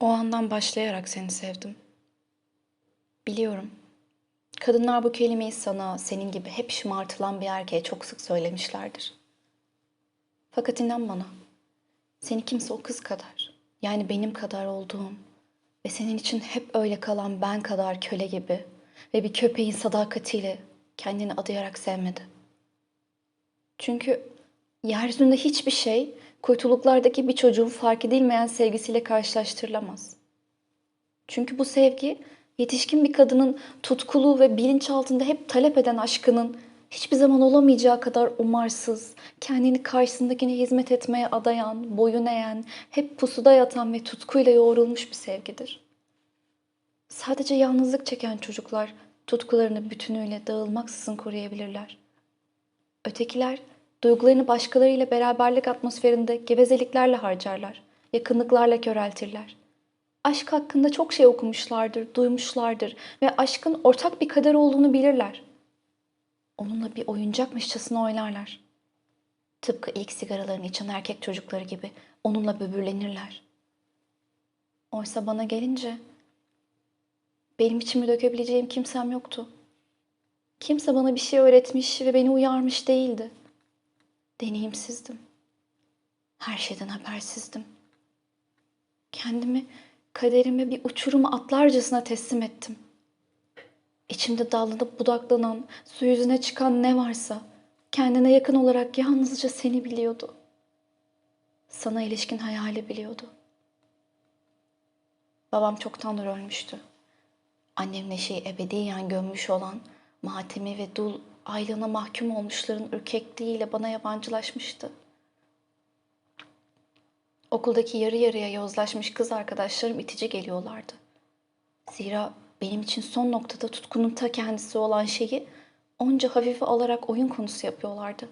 O andan başlayarak seni sevdim. Biliyorum. Kadınlar bu kelimeyi sana, senin gibi hep şımartılan bir erkeğe çok sık söylemişlerdir. Fakat inan bana, seni kimse o kız kadar, yani benim kadar olduğum ve senin için hep öyle kalan ben kadar köle gibi ve bir köpeğin sadakatiyle kendini adayarak sevmedi. Çünkü yeryüzünde hiçbir şey kuytuluklardaki bir çocuğun fark edilmeyen sevgisiyle karşılaştırılamaz. Çünkü bu sevgi yetişkin bir kadının tutkulu ve bilinçaltında hep talep eden aşkının hiçbir zaman olamayacağı kadar umarsız, kendini karşısındakine hizmet etmeye adayan, boyun eğen, hep pusuda yatan ve tutkuyla yoğrulmuş bir sevgidir. Sadece yalnızlık çeken çocuklar tutkularını bütünüyle dağılmaksızın koruyabilirler. Ötekiler duygularını başkalarıyla beraberlik atmosferinde gevezeliklerle harcarlar, yakınlıklarla köreltirler. Aşk hakkında çok şey okumuşlardır, duymuşlardır ve aşkın ortak bir kader olduğunu bilirler. Onunla bir oyuncakmışçasına oynarlar. Tıpkı ilk sigaralarını içen erkek çocukları gibi onunla böbürlenirler. Oysa bana gelince benim içimi dökebileceğim kimsem yoktu. Kimse bana bir şey öğretmiş ve beni uyarmış değildi. Deneyimsizdim. Her şeyden habersizdim. Kendimi kaderime bir uçuruma atlarcasına teslim ettim. İçimde dallanıp budaklanan, su yüzüne çıkan ne varsa kendine yakın olarak yalnızca seni biliyordu. Sana ilişkin hayali biliyordu. Babam çoktandır ölmüştü. Annem Neşe'yi ebediyen gömmüş olan matemi ve dul aylığına mahkum olmuşların ürkekliğiyle bana yabancılaşmıştı. Okuldaki yarı yarıya yozlaşmış kız arkadaşlarım itici geliyorlardı. Zira benim için son noktada tutkunun ta kendisi olan şeyi onca hafife alarak oyun konusu yapıyorlardı.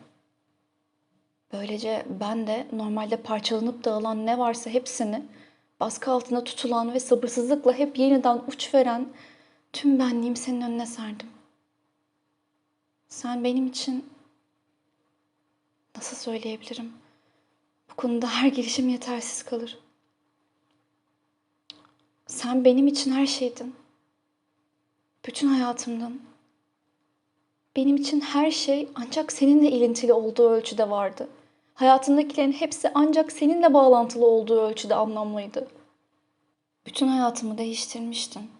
Böylece ben de normalde parçalanıp dağılan ne varsa hepsini baskı altında tutulan ve sabırsızlıkla hep yeniden uç veren tüm benliğim senin önüne serdim. Sen benim için nasıl söyleyebilirim? Bu konuda her girişim yetersiz kalır. Sen benim için her şeydin. Bütün hayatımdın. Benim için her şey ancak seninle ilintili olduğu ölçüde vardı. Hayatındakilerin hepsi ancak seninle bağlantılı olduğu ölçüde anlamlıydı. Bütün hayatımı değiştirmiştin.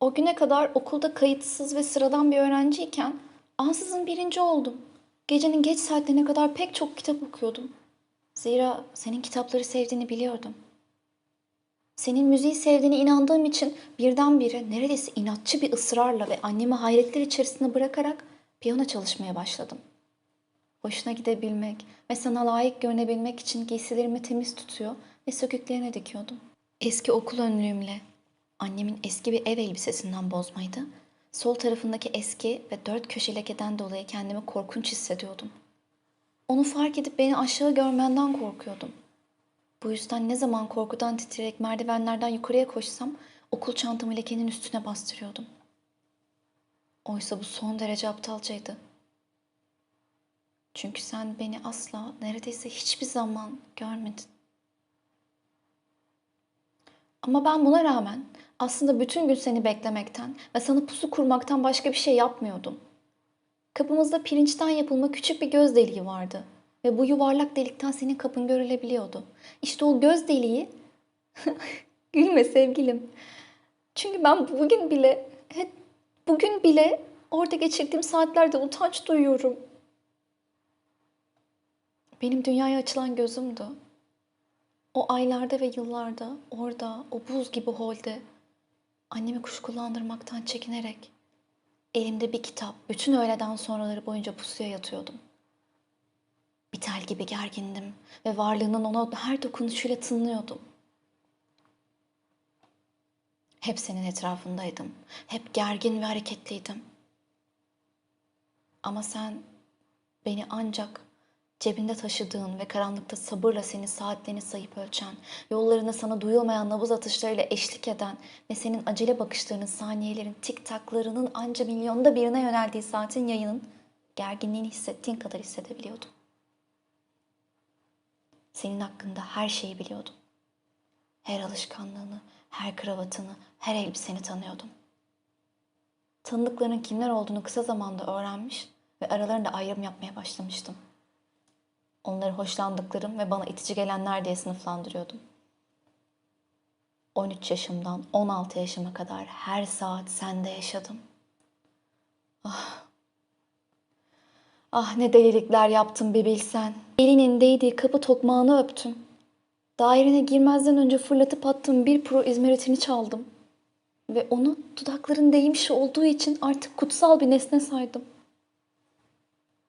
O güne kadar okulda kayıtsız ve sıradan bir öğrenciyken ansızın birinci oldum. Gecenin geç saatlerine kadar pek çok kitap okuyordum. Zira senin kitapları sevdiğini biliyordum. Senin müziği sevdiğine inandığım için birdenbire neredeyse inatçı bir ısrarla ve annemi hayretler içerisinde bırakarak piyano çalışmaya başladım. Hoşuna gidebilmek ve sana layık görünebilmek için giysilerimi temiz tutuyor ve söküklerine dikiyordum. Eski okul önlüğümle annemin eski bir ev elbisesinden bozmaydı. Sol tarafındaki eski ve dört köşe lekeden dolayı kendimi korkunç hissediyordum. Onu fark edip beni aşağı görmenden korkuyordum. Bu yüzden ne zaman korkudan titreyerek merdivenlerden yukarıya koşsam okul çantamı lekenin üstüne bastırıyordum. Oysa bu son derece aptalcaydı. Çünkü sen beni asla, neredeyse hiçbir zaman görmedin. Ama ben buna rağmen aslında bütün gün seni beklemekten ve sana pusu kurmaktan başka bir şey yapmıyordum. Kapımızda pirinçten yapılma küçük bir göz deliği vardı ve bu yuvarlak delikten senin kapın görülebiliyordu. İşte o göz deliği gülme sevgilim. Çünkü ben bugün bile bugün bile orada geçirdiğim saatlerde utanç duyuyorum. Benim dünyaya açılan gözümdü. O aylarda ve yıllarda orada o buz gibi holde annemi kuşkulandırmaktan çekinerek elimde bir kitap bütün öğleden sonraları boyunca pusuya yatıyordum. Bir tel gibi gergindim ve varlığının ona her dokunuşuyla tınlıyordum. Hep senin etrafındaydım. Hep gergin ve hareketliydim. Ama sen beni ancak cebinde taşıdığın ve karanlıkta sabırla seni saatlerini sayıp ölçen, yollarında sana duyulmayan nabız atışlarıyla eşlik eden ve senin acele bakışlarının, saniyelerin, tik taklarının anca milyonda birine yöneldiği saatin yayının gerginliğini hissettiğin kadar hissedebiliyordum. Senin hakkında her şeyi biliyordum. Her alışkanlığını, her kravatını, her elbiseni tanıyordum. Tanıdıklarının kimler olduğunu kısa zamanda öğrenmiş ve aralarında ayrım yapmaya başlamıştım. Onları hoşlandıklarım ve bana itici gelenler diye sınıflandırıyordum. 13 yaşımdan 16 yaşıma kadar her saat sende yaşadım. Ah ne delilikler yaptım bir bilsen. Elinin değdiği kapı tokmağını öptüm. Dairene girmezden önce fırlatıp attığım bir pro izmaritini çaldım. Ve onu dudakların değmiş olduğu için artık kutsal bir nesne saydım.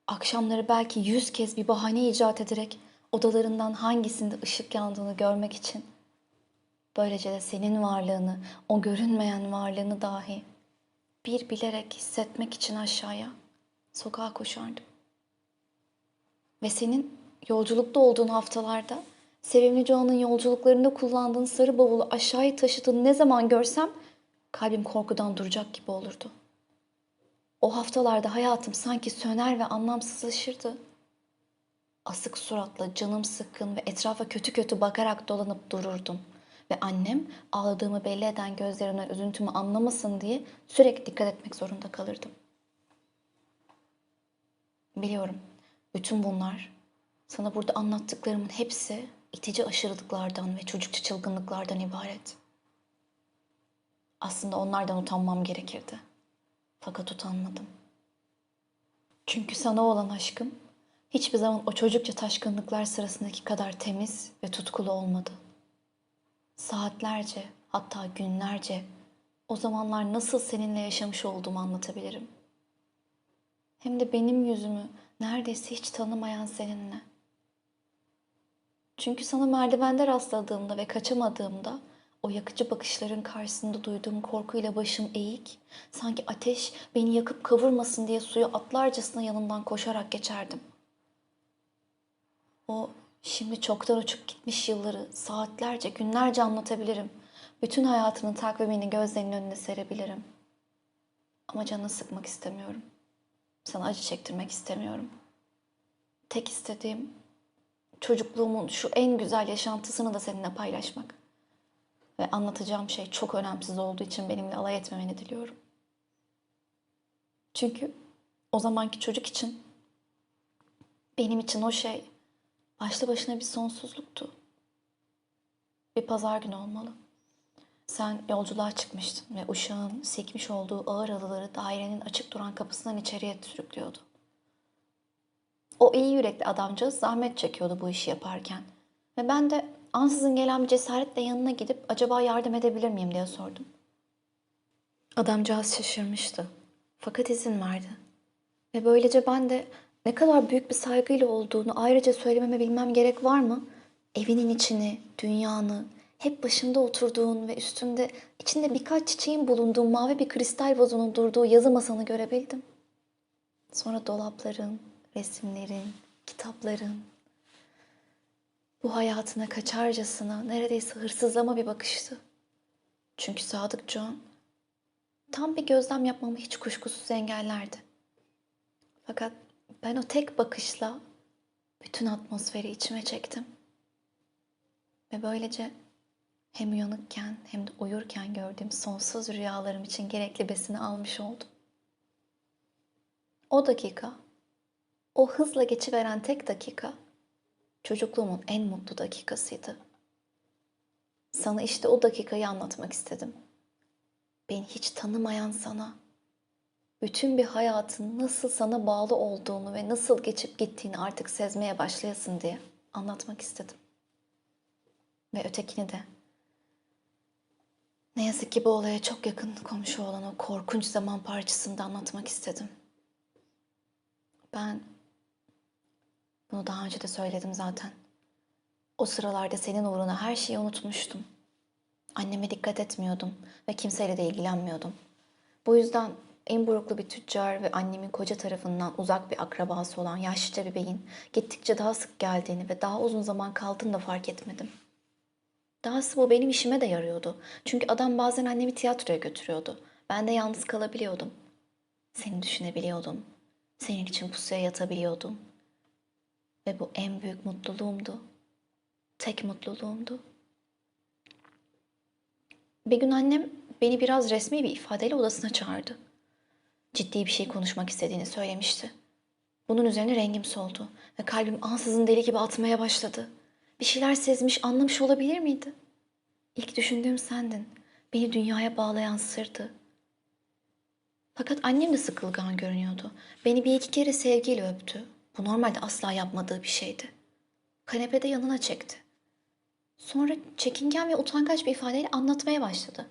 Akşamları belki yüz kez bir bahane icat ederek odalarından hangisinde ışık yandığını görmek için. Böylece de senin varlığını, o görünmeyen varlığını dahi bir bilerek hissetmek için aşağıya, sokağa koşardım. Ve senin yolculukta olduğun haftalarda sevimli Joan'ın yolculuklarında kullandığın sarı bavulu aşağıya taşıdığını ne zaman görsem kalbim korkudan duracak gibi olurdu. O haftalarda hayatım sanki söner ve anlamsızlaşırdı. Asık suratla canım sıkkın ve etrafa kötü kötü bakarak dolanıp dururdum. Ve annem ağladığımı belli eden gözlerimden üzüntümü anlamasın diye sürekli dikkat etmek zorunda kalırdım. Biliyorum bütün bunlar sana burada anlattıklarımın hepsi itici aşırılıklardan ve çocukça çılgınlıklardan ibaret. Aslında onlardan utanmam gerekirdi. Fakat utanmadım. Çünkü sana olan aşkım hiçbir zaman o çocukça taşkınlıklar sırasındaki kadar temiz ve tutkulu olmadı. Saatlerce, hatta günlerce o zamanlar nasıl seninle yaşamış olduğumu anlatabilirim. Hem de benim yüzümü neredeyse hiç tanımayan seninle. Çünkü sana merdivende rastladığımda ve kaçamadığımda o yakıcı bakışların karşısında duyduğum korkuyla başım eğik, sanki ateş beni yakıp kavurmasın diye suya atlarcasına yanından koşarak geçerdim. O şimdi çoktan uçup gitmiş yılları saatlerce, günlerce anlatabilirim. Bütün hayatının takvimini gözlerinin önüne serebilirim. Ama canını sıkmak istemiyorum. Sana acı çektirmek istemiyorum. Tek istediğim çocukluğumun şu en güzel yaşantısını da seninle paylaşmak. Ve anlatacağım şey çok önemsiz olduğu için benimle alay etmemeni diliyorum. Çünkü o zamanki çocuk için benim için o şey başlı başına bir sonsuzluktu. Bir pazar günü olmalı. Sen yolculuğa çıkmıştın ve uşağın sekmiş olduğu ağır halıları dairenin açık duran kapısından içeriye sürüklüyordu. O iyi yürekli adamcağız zahmet çekiyordu bu işi yaparken. Ve ben de ansızın gelen bir cesaretle yanına gidip acaba yardım edebilir miyim diye sordum. Adamcağız şaşırmıştı. Fakat izin verdi. Ve böylece ben de ne kadar büyük bir saygıyla olduğunu ayrıca söylememe bilmem gerek var mı? Evinin içini, dünyanı, hep başında oturduğun ve üstünde içinde birkaç çiçeğin bulunduğu mavi bir kristal vazonun durduğu yazı masanı görebildim. Sonra dolapların, resimlerin, kitapların, bu hayatına kaçarcasına neredeyse hırsızlama bir bakıştı. Çünkü Sadık John tam bir gözlem yapmamı hiç kuşkusuz engellerdi. Fakat ben o tek bakışla bütün atmosferi içime çektim. Ve böylece hem uyanıkken hem de uyurken gördüğüm sonsuz rüyalarım için gerekli besini almış oldum. O dakika, o hızla geçiveren tek dakika çocukluğumun en mutlu dakikasıydı. Sana işte o dakikayı anlatmak istedim. Beni hiç tanımayan sana, bütün bir hayatın nasıl sana bağlı olduğunu ve nasıl geçip gittiğini artık sezmeye başlayasın diye anlatmak istedim. Ve ötekini de. Ne yazık ki bu olaya çok yakın komşu olan o korkunç zaman parçasını da anlatmak istedim. Ben bunu daha önce de söyledim zaten. O sıralarda senin uğruna her şeyi unutmuştum. Anneme dikkat etmiyordum ve kimseyle de ilgilenmiyordum. Bu yüzden en buruklu bir tüccar ve annemin koca tarafından uzak bir akrabası olan yaşlıca bir beyin gittikçe daha sık geldiğini ve daha uzun zaman kaldığını da fark etmedim. Dahası bu benim işime de yarıyordu. Çünkü adam bazen annemi tiyatroya götürüyordu. Ben de yalnız kalabiliyordum. Seni düşünebiliyordum. Senin için pusuya yatabiliyordum. Ve bu en büyük mutluluğumdu. Tek mutluluğumdu. Bir gün annem beni biraz resmi bir ifadeyle odasına çağırdı. Ciddi bir şey konuşmak istediğini söylemişti. Bunun üzerine rengim soldu ve kalbim ansızın deli gibi atmaya başladı. Bir şeyler sezmiş, anlamış olabilir miydi? İlk düşündüğüm sendin. Beni dünyaya bağlayan sırdı. Fakat annem de sıkılgan görünüyordu. Beni bir iki kere sevgiyle öptü. Bu normalde asla yapmadığı bir şeydi. Kanepede yanına çekti. Sonra çekingen ve utangaç bir ifadeyle anlatmaya başladı.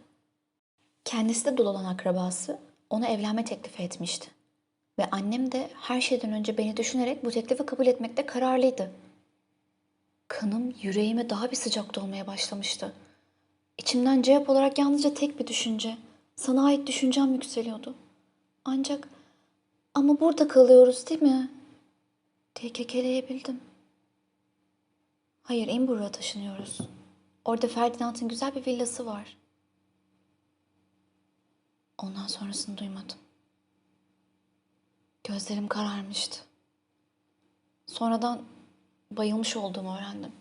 Kendisi de dul olan akrabası ona evlenme teklifi etmişti. Ve annem de her şeyden önce beni düşünerek bu teklifi kabul etmekte kararlıydı. Kanım yüreğime daha bir sıcak dolmaya başlamıştı. İçimden cevap olarak yalnızca tek bir düşünce, sana ait düşüncem yükseliyordu. Ancak ama burada kalıyoruz değil mi? Diye kekeleyebildim. Hayır, Imbur'a taşınıyoruz. Orada Ferdinand'ın güzel bir villası var. Ondan sonrasını duymadım. Gözlerim kararmıştı. Sonradan bayılmış olduğumu öğrendim.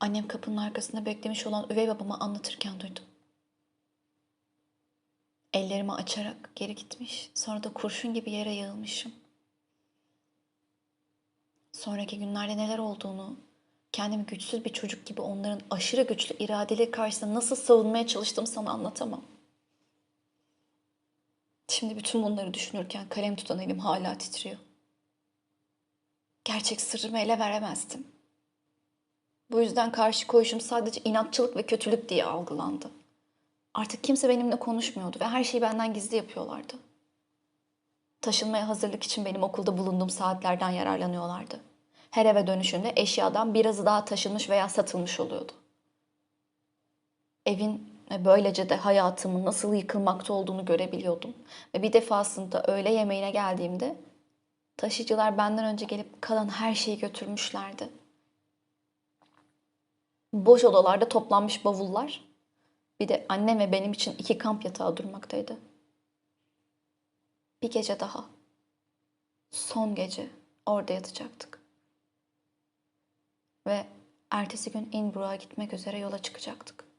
Annem kapının arkasında beklemiş olan üvey babama anlatırken duydum. Ellerimi açarak geri gitmiş, sonra da kurşun gibi yere yığılmışım. Sonraki günlerde neler olduğunu, kendimi güçsüz bir çocuk gibi onların aşırı güçlü iradeleri karşısında nasıl savunmaya çalıştığımı sana anlatamam. Şimdi bütün bunları düşünürken kalem tutan elim hala titriyor. Gerçek sırrımı ele veremezdim. Bu yüzden karşı koyuşum sadece inatçılık ve kötülük diye algılandı. Artık kimse benimle konuşmuyordu ve her şeyi benden gizli yapıyorlardı. Taşınmaya hazırlık için benim okulda bulunduğum saatlerden yararlanıyorlardı. Her eve dönüşünde eşyadan birazı daha taşınmış veya satılmış oluyordu. Evin ve böylece de hayatımın nasıl yıkılmakta olduğunu görebiliyordum. Ve bir defasında öğle yemeğine geldiğimde taşıyıcılar benden önce gelip kalan her şeyi götürmüşlerdi. Boş odalarda toplanmış bavullar, bir de annem ve benim için iki kamp yatağı durmaktaydı. Bir gece daha, son gece orada yatacaktık. Ve ertesi gün Innsbruck'a gitmek üzere yola çıkacaktık.